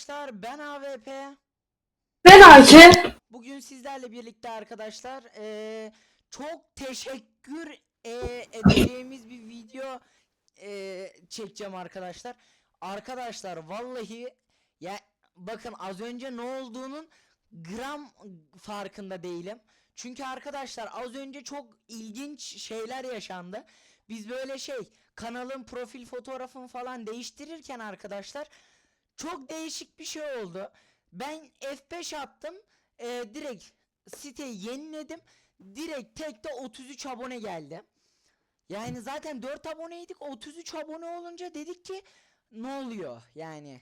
arkadaşlar ben AVP. Ben Ayke. Bugün sizlerle birlikte arkadaşlar eee, çok teşekkür eee, edeceğimiz bir video eee, çekeceğim arkadaşlar. Arkadaşlar vallahi ya bakın az önce ne olduğunun gram farkında değilim. Çünkü arkadaşlar az önce çok ilginç şeyler yaşandı. Biz böyle şey kanalın profil fotoğrafını falan değiştirirken arkadaşlar çok değişik bir şey oldu. Ben F5 attım. eee, direkt siteyi yeniledim. Direkt tekte 33 abone geldi. Yani zaten 4 aboneydik. 33 abone olunca dedik ki ne oluyor yani.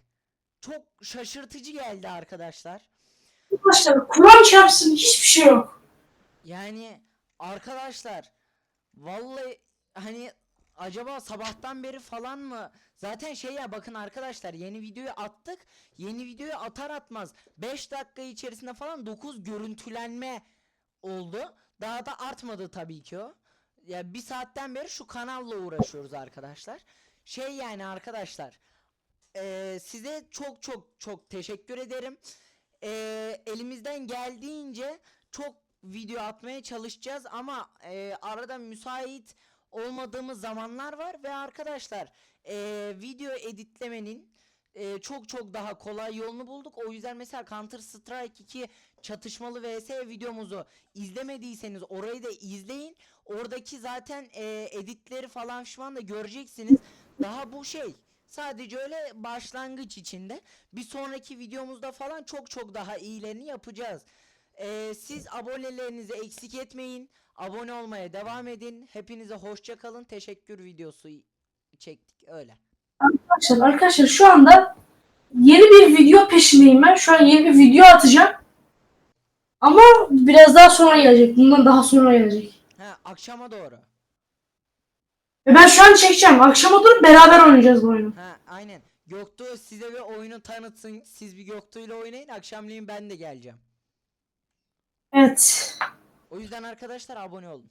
Çok şaşırtıcı geldi arkadaşlar. Arkadaşlar Kur'an çarpsın hiçbir şey yok. Yani arkadaşlar vallahi hani acaba sabahtan beri falan mı? Zaten şey ya bakın arkadaşlar yeni videoyu attık. Yeni videoyu atar atmaz 5 dakika içerisinde falan 9 görüntülenme oldu. Daha da artmadı tabii ki o. Ya bir saatten beri şu kanalla uğraşıyoruz arkadaşlar. Şey yani arkadaşlar eee, size çok çok çok teşekkür ederim. Eee, elimizden geldiğince çok video atmaya çalışacağız ama eee, arada müsait olmadığımız zamanlar var ve arkadaşlar eee, video editlemenin eee, çok çok daha kolay yolunu bulduk. O yüzden mesela Counter Strike 2 çatışmalı vs videomuzu izlemediyseniz orayı da izleyin. Oradaki zaten eee, editleri falan şu da göreceksiniz. Daha bu şey sadece öyle başlangıç içinde. Bir sonraki videomuzda falan çok çok daha iyilerini yapacağız. Ee, siz abonelerinizi eksik etmeyin. Abone olmaya devam edin. Hepinize hoşça kalın. Teşekkür videosu çektik öyle. Arkadaşlar, arkadaşlar şu anda yeni bir video peşindeyim ben. Şu an yeni bir video atacağım. Ama biraz daha sonra gelecek. Bundan daha sonra gelecek. Ha akşama doğru. Ve ben şu an çekeceğim. Akşama doğru beraber oynayacağız bu oyunu. Ha aynen. Göktuğ size bir oyunu tanıtsın. Siz bir Göktuğ ile oynayın. Akşamleyin ben de geleceğim. Evet. O yüzden arkadaşlar abone olun.